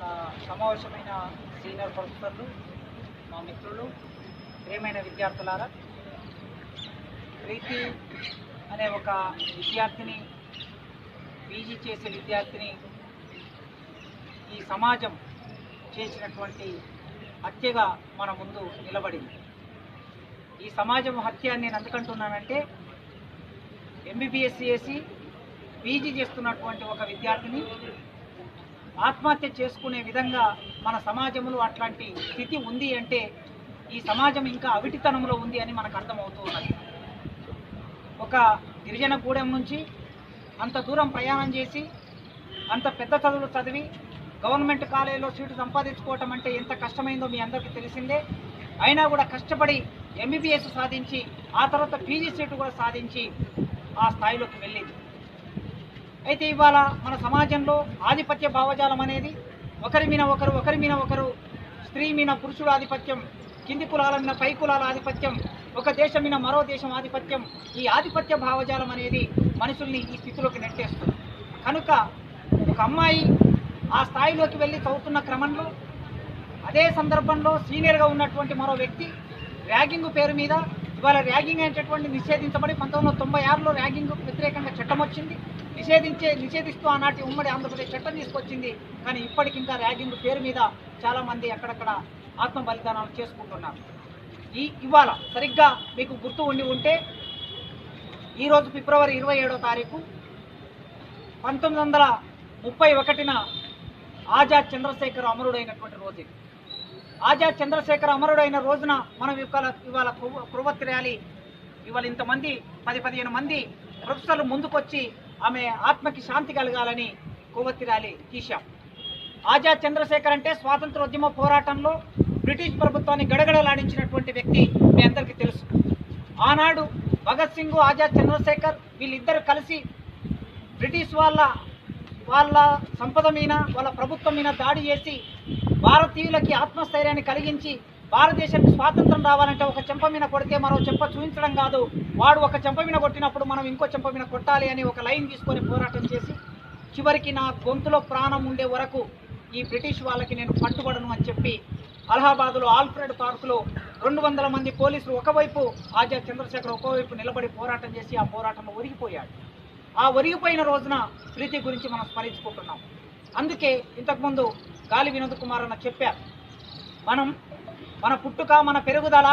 ఇక్కడ సమావేశమైన సీనియర్ ప్రొఫెసర్లు మా మిత్రులు ప్రియమైన విద్యార్థులారా ప్రీతి అనే ఒక విద్యార్థిని పీజీ చేసే విద్యార్థిని ఈ సమాజం చేసినటువంటి హత్యగా మన ముందు నిలబడింది. ఈ సమాజం హత్య నేను ఎందుకంటున్నానంటే ఎంబీబీఎస్ చేసి పీజీ చేస్తున్నటువంటి ఒక విద్యార్థిని ఆత్మహత్య చేసుకునే విధంగా మన సమాజంలో అట్లాంటి స్థితి ఉంది అంటే ఈ సమాజం ఇంకా అవిటితనంలో ఉంది అని మనకు అర్థమవుతూ ఉన్నది. ఒక గిరిజన గూడెం నుంచి అంత దూరం ప్రయాణం చేసి అంత పెద్ద చదువులు చదివి గవర్నమెంట్ కాలేజీలో సీటు సంపాదించుకోవటం అంటే ఎంత కష్టమైందో మీ అందరికీ తెలిసిందే. అయినా కూడా కష్టపడి ఎంబీబీఎస్ సాధించి ఆ తర్వాత పీజీ సీటు కూడా సాధించి ఆ స్థాయిలోకి వెళ్ళింది. అయితే ఇవాళ మన సమాజంలో ఆధిపత్య భావజాలం అనేది ఒకరి మీద ఒకరు ఒకరి మీద ఒకరు స్త్రీ మీద పురుషుడు ఆధిపత్యం కింది కులాల మీద పై కులాల ఆధిపత్యం ఒక దేశం మీద మరో దేశం ఆధిపత్యం ఈ ఆధిపత్య భావజాలం అనేది మనుషుల్ని ఈ స్థితిలోకి నెట్టేస్తుంది. కనుక ఒక అమ్మాయి ఆ స్థాయిలోకి వెళ్ళి చదువుతున్న క్రమంలో అదే సందర్భంలో సీనియర్గా ఉన్నటువంటి మరో వ్యక్తి ర్యాగింగ్ పేరు మీద ఇవాళ ర్యాగింగ్ అనేటటువంటి నిషేధించబడి పంతొమ్మిది వందల తొంభై ఆరులో ర్యాగింగ్ వ్యతిరేకంగా చట్టం వచ్చింది. నిషేధించే నిషేధిస్తూ ఆనాటి ఉమ్మడి ఆంధ్రప్రదేశ్ చట్టం తీసుకొచ్చింది. కానీ ఇప్పటికింకా ర్యాగింగ్ పేరు మీద చాలామంది అక్కడక్కడ ఆత్మ బలిదానాలు చేసుకుంటున్నారు. ఈ ఇవాళ సరిగ్గా మీకు గుర్తు ఉండి ఉంటే ఈరోజు ఫిబ్రవరి ఇరవై ఏడో తారీఖు పంతొమ్మిది వందల ముప్పై ఒకటిన ఆజాద్ చంద్రశేఖర్ అమరుడైనటువంటి రోజు ఆజాద్ చంద్రశేఖర్ అమరుడైన రోజున మనం ఇవాళ ఇవాళ కొవ్వు- ర్యాలీ. ఇవాళ ఇంతమంది పది పదిహేను మంది ప్రొఫెసర్లు ముందుకొచ్చి ఆమె ఆత్మకి శాంతి కలగాలని కొవ్వొత్తి ర్యాలీ తీశాం. ఆజాద్ చంద్రశేఖర్ అంటే స్వాతంత్రోద్యమ పోరాటంలో బ్రిటిష్ ప్రభుత్వాన్ని గడగడలాడించినటువంటి వ్యక్తి మీ అందరికీ తెలుసు. ఆనాడు భగత్ సింగ్ ఆజాద్ చంద్రశేఖర్ వీళ్ళిద్దరు కలిసి బ్రిటిష్ వాళ్ళ వాళ్ళ సంపద మీద వాళ్ళ ప్రభుత్వం మీద దాడి చేసి భారతీయులకి ఆత్మస్థైర్యాన్ని కలిగించి భారతదేశానికి స్వాతంత్రం రావాలంటే ఒక చెంప మీద కొడితే మరో చెంప చూపించడం కాదు. వాడు ఒక చెంప మీద కొట్టినప్పుడు మనం ఇంకో చెంప మీద కొట్టాలి అని ఒక లైన్ తీసుకొని పోరాటం చేసి చివరికి నా గొంతులో ప్రాణం ఉండే వరకు ఈ బ్రిటిష్ వాళ్ళకి నేను పట్టుబడను అని చెప్పి అలహాబాద్లో ఆల్ఫ్రెడ్ పార్కులో రెండు వందల మంది పోలీసులు ఒకవైపు ఆజాద్ చంద్రశేఖర్ ఒకవైపు నిలబడి పోరాటం చేసి ఆ పోరాటంలో ఒరిగిపోయాడు. ఆ ఒరిగిపోయిన రోజున ప్రీతి గురించి మనం స్మరించుకుంటున్నాం. అందుకే ఇంతకుముందు గాలి వినోద్ కుమార్ అన్న చెప్పారు. మనం మన పుట్టుక మన పెరుగుదల